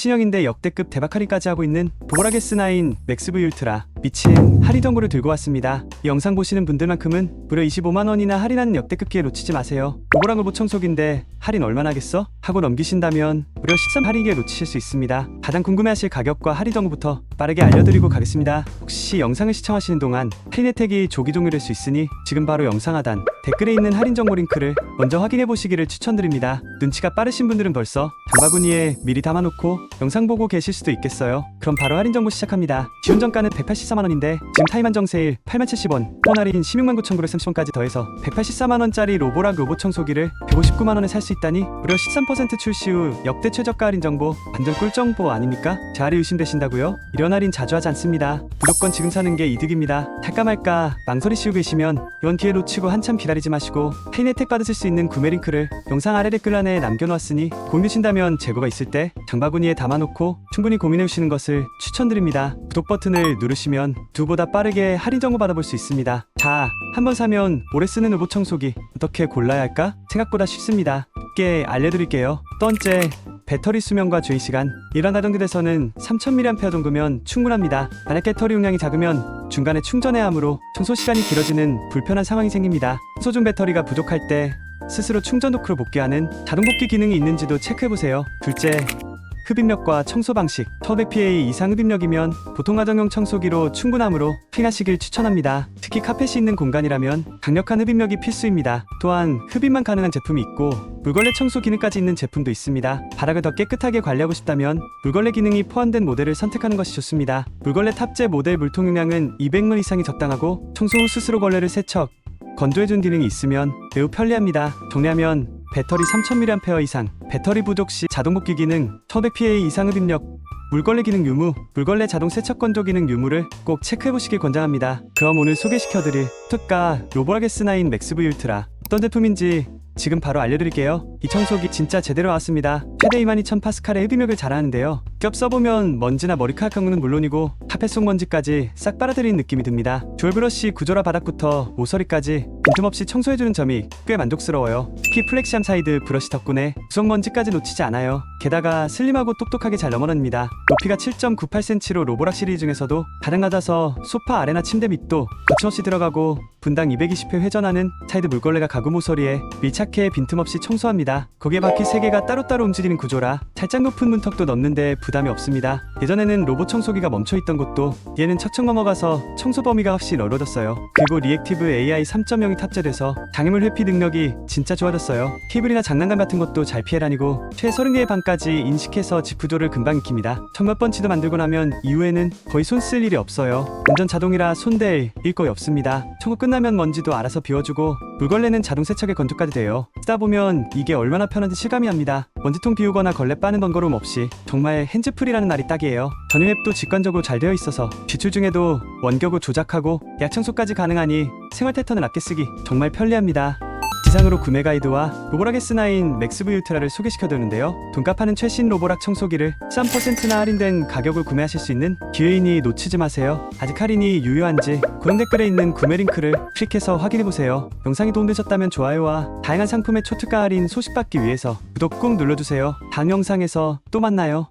최신형인데 역대급 대박 할인까지 하고 있는 로보락 S9 맥스 V 울트라 미친 할인 정보를 들고 왔습니다. 이 영상 보시는 분들만큼은 무려 25만 원이나 할인하는 역대급 기회 놓치지 마세요. 로보락 로봇 청소기인데 할인 얼마나 하겠어? 하고 넘기신다면 무려 13 할인 기회 놓치실 수 있습니다. 가장 궁금해하실 가격과 할인 정보부터 빠르게 알려드리고 가겠습니다. 혹시 영상을 시청하시는 동안 할인 혜택이 조기 종료될 수 있으니 지금 바로 영상 하단 댓글에 있는 할인 정보 링크를 먼저 확인해 보시기를 추천드립니다. 눈치가 빠르신 분들은 벌써 장바구니에 미리 담아놓고 영상 보고 계실 수도 있겠어요. 그럼 바로 할인 정보 시작합니다. 지원 정가는 184만 원인데 지금 타임 한정 세일 8만 70원, 폰 할인 16만 9,930원까지 더해서 184만 원짜리 로보락 로봇 청소기를 159만 원에 살 수 있다니 무려 13% 출시 후 역대 최저가 할인 정보 완전 꿀 정보 아닙니까? 자리 의심되신다고요? 이런 할인 자주 하지 않습니다. 무조건 지금 사는 게 이득입니다. 탈까 말까 망설이시고 계시면 이번 기회 놓치고 한참 기다리지 마시고 할인 혜택 받으실 수 있는 구매 링크를 영상 아래 댓글란에 남겨놓았으니 고민되신다면 재고가 있을 때 장바구니에 담아놓고 충분히 고민해 주시는 것을 추천드립니다. 구독 버튼을 누르시면 두보다 빠르게 할인 정보 받아볼 수 있습니다. 자, 한번 사면 오래 쓰는 로봇 청소기 어떻게 골라야 할까? 생각보다 쉽습니다. 쉽게 알려드릴게요. 첫 번째, 배터리 수명과 주행 시간. 이런 가정들에서는 3000mAh 정도면 충분합니다. 만약 배터리 용량이 작으면 중간에 충전해야 하므로 청소 시간이 길어지는 불편한 상황이 생깁니다. 청소 중 배터리가 부족할 때 스스로 충전 도크로 복귀하는 자동 복귀 기능이 있는지도 체크해 보세요. 둘째, 흡입력과 청소 방식 1500PA 이상 흡입력이면 보통 가정용 청소기로 충분하므로 핑하시길 추천합니다. 특히 카펫이 있는 공간이라면 강력한 흡입력이 필수입니다. 또한 흡입만 가능한 제품이 있고 물걸레 청소 기능까지 있는 제품도 있습니다. 바닥을 더 깨끗하게 관리하고 싶다면 물걸레 기능이 포함된 모델을 선택하는 것이 좋습니다. 물걸레 탑재 모델 물통 용량은 200ml 이상이 적당하고 청소 후 스스로 걸레를 세척, 건조해준 기능이 있으면 매우 편리합니다. 정리하면 배터리 3000mAh 이상, 배터리 부족 시 자동 복귀 기능, 1500PA 이상 흡입력, 물걸레 기능 유무, 물걸레 자동 세척 건조 기능 유무를 꼭 체크해 보시길 권장합니다. 그럼 오늘 소개시켜드릴 특가 로보락 S9 맥스 V 울트라 어떤 제품인지 지금 바로 알려드릴게요. 이 청소기 진짜 제대로 왔습니다. 최대 22,000 파스칼의 흡입력을 자랑하는데요. 겹 써보면 먼지나 머리카락 강물은 물론이고 속 먼지까지 싹 빨아들이는 느낌이 듭니다. 듀얼 브러쉬 구조라 바닥부터 모서리까지 빈틈없이 청소해주는 점이 꽤 만족스러워요. 특히 플렉시암 사이드 브러쉬 덕분에 구석 먼지까지 놓치지 않아요. 게다가 슬림하고 똑똑하게 잘 넘어납니다. 높이가 7.98cm로 로보락 시리즈 중에서도 낮아서 소파 아래나 침대 밑도 거침없이 들어가고 분당 220회 회전하는 사이드 물걸레가 가구 모서리에 밀착해 빈틈없이 청소합니다. 거기에 바퀴 3개가 따로따로 움직이는 구조라 살짝 높은 문턱도 넣는데 부담이 없습니다. 예전에는 로봇 청소기가 멈춰있던 곳도 얘는 척척 넘어가서 청소 범위가 확실히 넓어졌어요. 그리고 리액티브 AI 3.0이 탑재돼서 장애물 회피 능력이 진짜 좋아졌어요. 케이블이나 장난감 같은 것도 잘 피해 다니고 최 30개의 반까지 인식해서 집 구조를 금방 익힙니다. 천몇 번치도 만들고 나면 이후에는 거의 손 쓸 일이 없어요. 완전 자동이라 손댈 일 거의 없습니다. 청소 끝 나면 먼지도 알아서 비워주고 물걸레는 자동 세척에 건조까지 돼요. 쓰다 보면 이게 얼마나 편한지 실감이 납니다. 먼지통 비우거나 걸레 빠는 번거로움 없이 정말 핸즈프리라는 날이 딱이에요. 전유앱도 직관적으로 잘 되어 있어서 지출 중에도 원격으로 조작하고 약청소까지 가능하니 생활 패턴을 아껴 쓰기 정말 편리합니다. 지상으로 구매 가이드와 로보락 S9 맥스 V 울트라를 소개시켜드리는데요. 돈값 하는 최신 로보락 청소기를 13%나 할인된 가격을 구매하실 수 있는 기회이니 놓치지 마세요. 아직 할인이 유효한지 고정 댓글에 있는 구매 링크를 클릭해서 확인해보세요. 영상이 도움되셨다면 좋아요와 다양한 상품의 초특가 할인 소식 받기 위해서 구독 꾹 눌러주세요. 다음 영상에서 또 만나요.